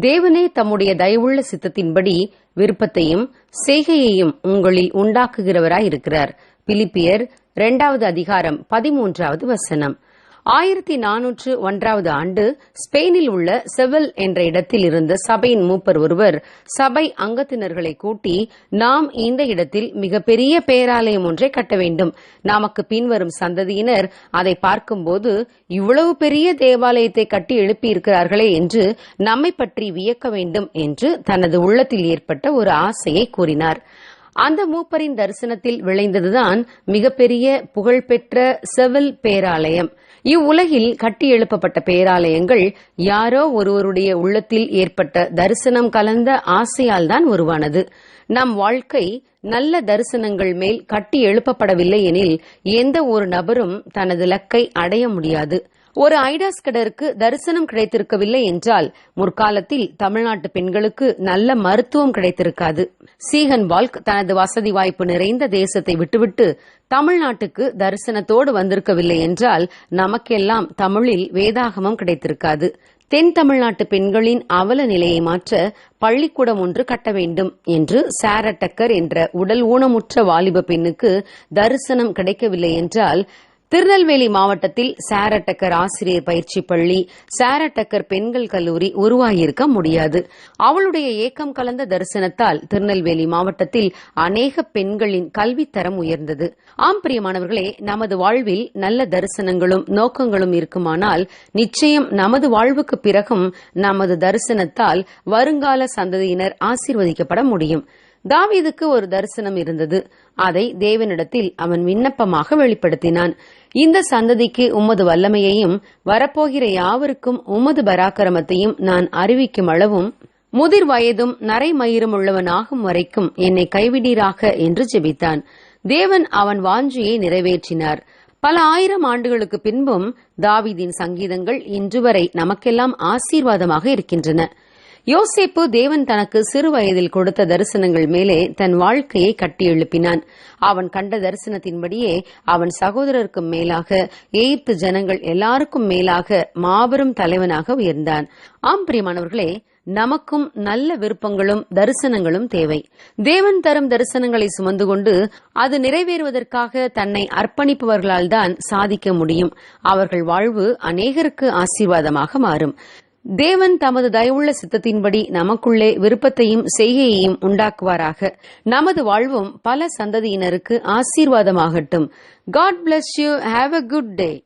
தேவனே தம்முடைய தயவுள்ள சித்தத்தின்படி விருப்பத்தையும் செய்கையையும் உங்களில் உண்டாக்குகிறவராய் இருக்கிறார் பிலிப்பியர் இரண்டாவது அதிகாரம் பதிமூன்றாவது வசனம். ஆயிரத்தி நானூற்று ஒன்றாவது ஆண்டு ஸ்பெயினில் உள்ள செவல் என்ற இடத்தில் இருந்த சபையின் மூப்பர் ஒருவர் சபை அங்கத்தினர்களை கூட்டி நாம் இந்த இடத்தில் மிகப்பெரிய பேராலயம் ஒன்றை கட்ட வேண்டும். நமக்கு பின்வரும் சந்ததியினர் அதை பார்க்கும்போது இவ்வளவு பெரிய தேவாலயத்தை கட்டி எழுப்பியிருக்கிறார்களே என்று நம்மை பற்றி வியக்க வேண்டும் என்று தனது உள்ளத்தில் ஏற்பட்ட ஒரு ஆசையை கூறினார். அந்த மூப்பரின் தரிசனத்தில் விளைந்ததுதான் மிகப்பெரிய புகழ்பெற்ற செவில் பேராலயம். இவ்வுலகில் கட்டி எழுப்பப்பட்ட பேராலயங்கள் யாரோ ஒருவருடைய உள்ளத்தில் ஏற்பட்ட தரிசனம் கலந்த ஆசையால் தான் உருவானது. நம் வாழ்க்கை நல்ல தரிசனங்கள் மேல் கட்டி எழுப்பப்படவில்லை எனில் எந்த ஒரு நபரும் தனது லக்கை அடைய முடியாது. ஒரு ஐடாஸ்கடருக்கு தரிசனம் கிடைத்திருக்கவில்லை என்றால் முற்காலத்தில் தமிழ்நாட்டு பெண்களுக்கு நல்ல மருத்துவம் கிடைத்திருக்காது. சீகன் வால்க் தனது வசதி வாய்ப்பு நிறைந்த தேசத்தை விட்டுவிட்டு தமிழ்நாட்டுக்கு தரிசனத்தோடு வந்திருக்கவில்லை என்றால் நமக்கெல்லாம் தமிழில் வேதாகமம் கிடைத்திருக்காது. தென் தமிழ்நாட்டு பெண்களின் அவல நிலையை மாற்ற பள்ளிக்கூடம் ஒன்று கட்ட வேண்டும் என்று சாரட்டக்கர் என்ற உடல் ஊனமுற்ற வாலிப பெண்ணுக்கு தரிசனம் கிடைக்கவில்லை என்றால் திருநெல்வேலி மாவட்டத்தில் சாரட்டக்கர் ஆசிரியர் பயிற்சி பள்ளி சாரட்டக்கர் பெண்கள் கல்லூரி உருவாகியிருக்க முடியாது. அவளுடைய ஏக்கம் கலந்த தரிசனத்தால் திருநெல்வேலி மாவட்டத்தில் அநேக பெண்களின் கல்வித்தரம் உயர்ந்தது. ஆம் பிரியமானவர்களே நமது வாழ்வில் நல்ல தரிசனங்களும் நோக்கங்களும் இருக்குமானால் நிச்சயம் நமது வாழ்வுக்கு பிறகும் நமது தரிசனத்தால் வருங்கால சந்ததியினர் ஆசீர்வதிக்கப்பட முடியும். தாவீதுக்கு ஒரு தரிசனம் இருந்தது. அதை தேவனிடத்தில் அவன் விண்ணப்பமாக வெளிப்படுத்தினான். இந்த சந்ததிக்கு உமது வல்லமையையும் வரப்போகிற யாவருக்கும் உமது பராக்கிரமத்தையும் நான் அறிவிக்கும் அளவும் முதிர் வயதும் நரைமயிரும் உள்ளவனாகும் வரைக்கும் என்னை கைவிடீராக என்று ஜெபித்தான். தேவன் அவன் வாஞ்சியை நிறைவேற்றினார். பல ஆயிரம் ஆண்டுகளுக்கு பின்பும் தாவீதின் சங்கீதங்கள் இன்று வரை நமக்கெல்லாம் ஆசீர்வாதமாக இருக்கின்றன. யோசேப்பு தேவன் தனக்கு சிறு வயதில் கொடுத்த தரிசனங்கள் மேலே தன் வாழ்க்கையை கட்டி எழுப்பினான். அவன் கண்ட தரிசனத்தின்படியே அவன் சகோதரருக்கும் மேலாக எகிப்து ஜனங்கள் எல்லாருக்கும் மேலாக மாபெரும் தலைவனாக உயர்ந்தான். ஆம் பிரியமானவர்களே நமக்கும் நல்ல விருப்பங்களும் தரிசனங்களும் தேவை. தேவன் தரும் தரிசனங்களை சுமந்து கொண்டு அது நிறைவேறுவதற்காக தன்னை அர்ப்பணிப்பவர்களால் தான் சாதிக்க முடியும். அவர்கள் வாழ்வு அநேகருக்கு ஆசீர்வாதமாக மாறும். தேவன் தமது தயவுள்ள சித்தத்தின்படி நமக்குள்ளே விருப்பத்தையும் செய்கையையும் உண்டாக்குவாராக. நமது வாழ்வும் பல சந்ததியினருக்கு ஆசீர்வாதமாகட்டும். God bless you have a good day